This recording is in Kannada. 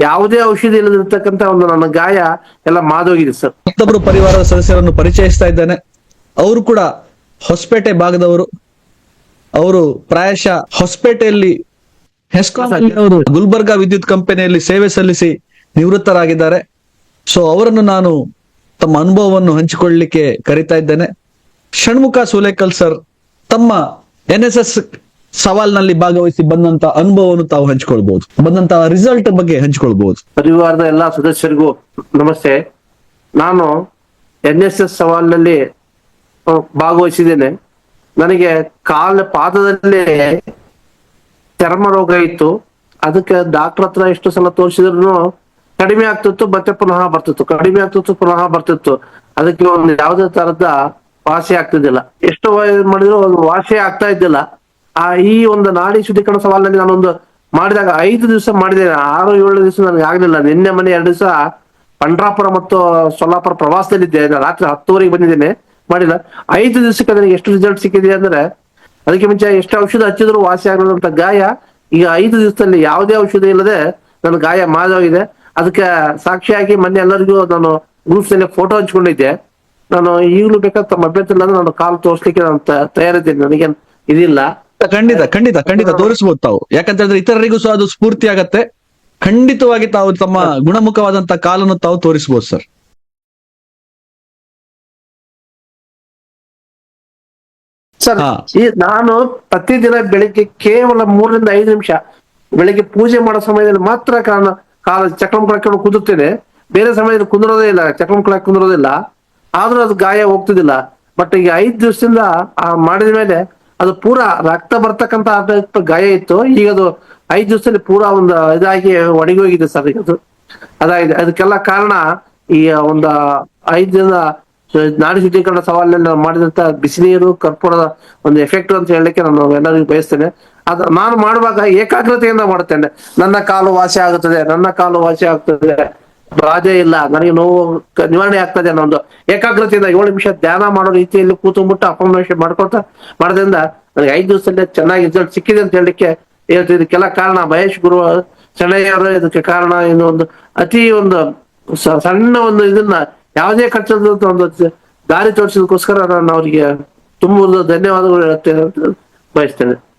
ಯಾವುದೇ ಔಷಧಿ ಇಲ್ಲದಿರ್ತಕ್ಕಂತ ಒಂದು ನನ್ನ ಗಾಯ ಎಲ್ಲ ಮಾದೋಗಿದೆ ಸರ್. ಮತ್ತೊಬ್ಬರು ಪರಿವಾರದ ಸದಸ್ಯರನ್ನು ಪರಿಚಯಿಸ್ತಾ ಇದ್ದೇನೆ. ಅವರು ಕೂಡ ಹೊಸಪೇಟೆ ಭಾಗದವರು. ಅವರು ಪ್ರಾಯಶಃ ಹೊಸಪೇಟೆಯಲ್ಲಿ ಹೆಸ್ಕಾಂ ಅವರು ಗುಲ್ಬರ್ಗಾ ವಿದ್ಯುತ್ ಕಂಪನಿಯಲ್ಲಿ ಸೇವೆ ಸಲ್ಲಿಸಿ ನಿವೃತ್ತರಾಗಿದ್ದಾರೆ. ಸೊ ಅವರನ್ನು ನಾನು ತಮ್ಮ ಅನುಭವವನ್ನು ಹಂಚಿಕೊಳ್ಳಲಿಕ್ಕೆ ಕರಿತಾ ಇದ್ದೇನೆ. ಷಣ್ಮುಖ ಸೂಲೇಕಲ್ ಸರ್ ತಮ್ಮ ಎನ್ ಎಸ್ ಎಸ್ ಸವಾಲ್ನಲ್ಲಿ ಭಾಗವಹಿಸಿ ಬಂದಂತ ಅನುಭವವನ್ನು ತಾವು ಹಂಚಿಕೊಳ್ಬಹುದು ಬಂದಂತ ರಿಸಲ್ಟ್ ಬಗ್ಗೆ ಹಂಚಿಕೊಳ್ಬಹುದು ಪರಿವಾರದ ಎಲ್ಲಾ ಸದಸ್ಯರಿಗೂ ನಮಸ್ತೆ. ನಾನು ಎನ್ ಎಸ್ ಎಸ್ ಸವಾಲ್ನಲ್ಲಿ ಭಾಗವಹಿಸಿದ್ದೇನೆ. ನನಗೆ ಕಾಲ ಪಾದದಲ್ಲಿ ಚರ್ಮ ರೋಗ ಇತ್ತು. ಅದಕ್ಕೆ ಡಾಕ್ಟರ್ ಹತ್ರ ಎಷ್ಟು ಸಲ ತೋರಿಸಿದ್ರು ಕಡಿಮೆ ಆಗ್ತಿತ್ತು, ಮತ್ತೆ ಪುನಃ ಬರ್ತಿತ್ತು. ಕಡಿಮೆ ಆಗ್ತಿತ್ತು, ಪುನಃ ಬರ್ತಿತ್ತು. ಅದಕ್ಕೆ ಒಂದು ಯಾವುದೇ ತರದ ವಾಸಿ ಆಗ್ತಿದ್ದಿಲ್ಲ. ಎಷ್ಟು ಮಾಡಿದ್ರು ಒಂದು ವಾಸಿ ಆಗ್ತಾ ಇದ್ದಿಲ್ಲ. ಆ ಈ ಒಂದು ನಾಡಿ ಶುದ್ಧೀಕರಣ ಸವಾಲಿನಲ್ಲಿ ನಾನೊಂದು ಮಾಡಿದಾಗ ಐದು ದಿವಸ ಮಾಡಿದ್ದೇನೆ. ಆರು ಏಳು ದಿವಸ ನನಗೆ ಆಗ್ಲಿಲ್ಲ. ನಿನ್ನೆ ಮನೆ ಎರಡು ದಿವಸ ಪಂಡ್ರಾಪುರ ಮತ್ತು ಸೊಲ್ಲಾಪುರ ಪ್ರವಾಸದಲ್ಲಿದ್ದೆ. ರಾತ್ರಿ ಹತ್ತುವರೆಗೆ ಬಂದಿದ್ದೇನೆ. ಮಾಡಿಲ್ಲ. ಐದು ದಿವಸಕ್ಕೆ ನನಗೆ ಎಷ್ಟು ರಿಸಲ್ಟ್ ಸಿಕ್ಕಿದೆ ಅಂದ್ರೆ, ಅದಕ್ಕೆ ಮುಂಚೆ ಎಷ್ಟು ಔಷಧ ಹಚ್ಚಿದ್ರು ವಾಸಿ ಆಗಿರೋದಂತ ಗಾಯ, ಈಗ ಐದು ದಿವಸದಲ್ಲಿ ಯಾವುದೇ ಔಷಧ ಇಲ್ಲದೆ ನನ್ನ ಗಾಯ ಮಾದವಾಗಿದೆ ಅದಕ್ಕೆ ಸಾಕ್ಷಿಯಾಗಿ ಮೊನ್ನೆ ಎಲ್ಲರಿಗೂ ನಾನು ಗ್ರೂಪ್ಸ್ ಅಲ್ಲಿ ಫೋಟೋ ಹಂಚ್ಕೊಂಡಿದ್ದೆ. ನಾನು ಈಗಲೂ ಬೇಕಾದ ತಮ್ಮ ಅಭ್ಯರ್ಥಿ ನಾನು ಕಾಲು ತೋರಿಸ್ಲಿಕ್ಕೆ ನಾನು ತಯಾರಿದ್ದೇನೆ. ನನಗೇನು ಇದಿಲ್ಲ. ಖಂಡಿತ ಖಂಡಿತ ಖಂಡಿತ ತೋರಿಸಬಹುದು ತಾವು. ಯಾಕಂತ ಹೇಳಿದ್ರೆ ಇತರರಿಗೂ ಸಹ ಅದು ಸ್ಫೂರ್ತಿ ಆಗತ್ತೆ. ಖಂಡಿತವಾಗಿ ತಾವು ತಮ್ಮ ಗುಣಮುಖವಾದಂತ ಕಾಲನ್ನು ತಾವು ತೋರಿಸಬಹುದು ಸರ್. ಸರ್ ಈ ನಾನು ಪ್ರತಿದಿನ ಬೆಳಿಗ್ಗೆ ಕೇವಲ ಮೂರರಿಂದ ಐದು ನಿಮಿಷ ಬೆಳಿಗ್ಗೆ ಪೂಜೆ ಮಾಡೋ ಸಮಯದಲ್ಲಿ ಮಾತ್ರ ಕಾರಣ ಕಾಲ ಚಕ್ರಂ ಕಳಕೊಂಡು ಕುದುರ್ತೇನೆ. ಬೇರೆ ಸಮಯದಲ್ಲಿ ಕುಂದಿರೋದೇ ಇಲ್ಲ ಚಕ್ರಂ ಕಳಕ್ ಕುಂದಿರೋದಿಲ್ಲ. ಆದ್ರೂ ಅದು ಗಾಯ ಹೋಗ್ತಿದ್ದಿಲ್ಲ. ಬಟ್ ಈಗ ಐದು ದಿವಸದಿಂದ ಆ ಮಾಡಿದ ಮೇಲೆ ಅದು ಪೂರಾ ರಕ್ತ ಬರ್ತಕ್ಕಂತ ಗಾಯ ಇತ್ತು. ಈಗ ಅದು ಐದು ದಿವಸದಲ್ಲಿ ಪೂರಾ ಒಂದು ಇದಾಗಿ ಒಣಗಿ ಹೋಗಿದೆ ಸರ್ ಈಗ ಅದು. ಅದಾಗಿದೆ. ಅದಕ್ಕೆಲ್ಲ ಕಾರಣ ಈ ಒಂದು ಐದು ದಿನ ನಾಡಿ ಶುದ್ಧೀಕರಣ ಸವಾಲಿನಲ್ಲಿ ನಾವು ಮಾಡಿದಂತ ಬಿಸಿನೀರು, ಕರ್ಪೂರದ ಒಂದು ಎಫೆಕ್ಟ್ ಅಂತ ಹೇಳಲಿಕ್ಕೆ ನಾನು ಎಲ್ಲರಿಗೂ ಬಯಸ್ತೇನೆ. ಅದು ನಾನು ಮಾಡುವಾಗ ಏಕಾಗ್ರತೆಯಿಂದ ಮಾಡುತ್ತೇನೆ. ನನ್ನ ಕಾಲು ವಾಸಿ ಆಗುತ್ತದೆ, ನನ್ನ ಕಾಲು ವಾಸಿ ಆಗ್ತದೆ ರಾಜೆ ಇಲ್ಲ, ನನಗೆ ನೋವು ನಿವಾರಣೆ ಆಗ್ತದೆ ಅನ್ನೋ ಒಂದು ಏಕಾಗ್ರತೆಯಿಂದ ಏಳು ನಿಮಿಷ ಧ್ಯಾನ ಮಾಡೋ ರೀತಿಯಲ್ಲಿ ಕೂತ್ಕೊಂಡ್ಬಿಟ್ಟು ಅಪಮೋಷ ಮಾಡ್ಕೊತಾ ಮಾಡೋದ್ರಿಂದ ನನಗೆ ಐದು ದಿವಸದಲ್ಲಿ ಚೆನ್ನಾಗಿ ರಿಸಲ್ಟ್ ಸಿಕ್ಕಿದೆ ಅಂತ ಹೇಳಲಿಕ್ಕೆ ಹೇಳ್ತೀನಿ ಇದಕ್ಕೆಲ್ಲ ಕಾರಣ ಮಹೇಶ್ ಗುರು ಶೆಣಯ್ಯವರು ಇದಕ್ಕೆ ಕಾರಣ ಇನ್ನು ಒಂದು ಅತಿ ಒಂದು ಸಣ್ಣ ಒಂದು ಇದನ್ನ ಯಾವುದೇ ಖರ್ಚದ ಒಂದು ದಾರಿ ತೋರಿಸಿದಕ್ಕೋಸ್ಕರ ನಾನು ಅವರಿಗೆ ತುಂಬ ಧನ್ಯವಾದಗಳು ಹೇಳುತ್ತೇನೆ ಅಂತ ಬಯಸ್ತೇನೆ.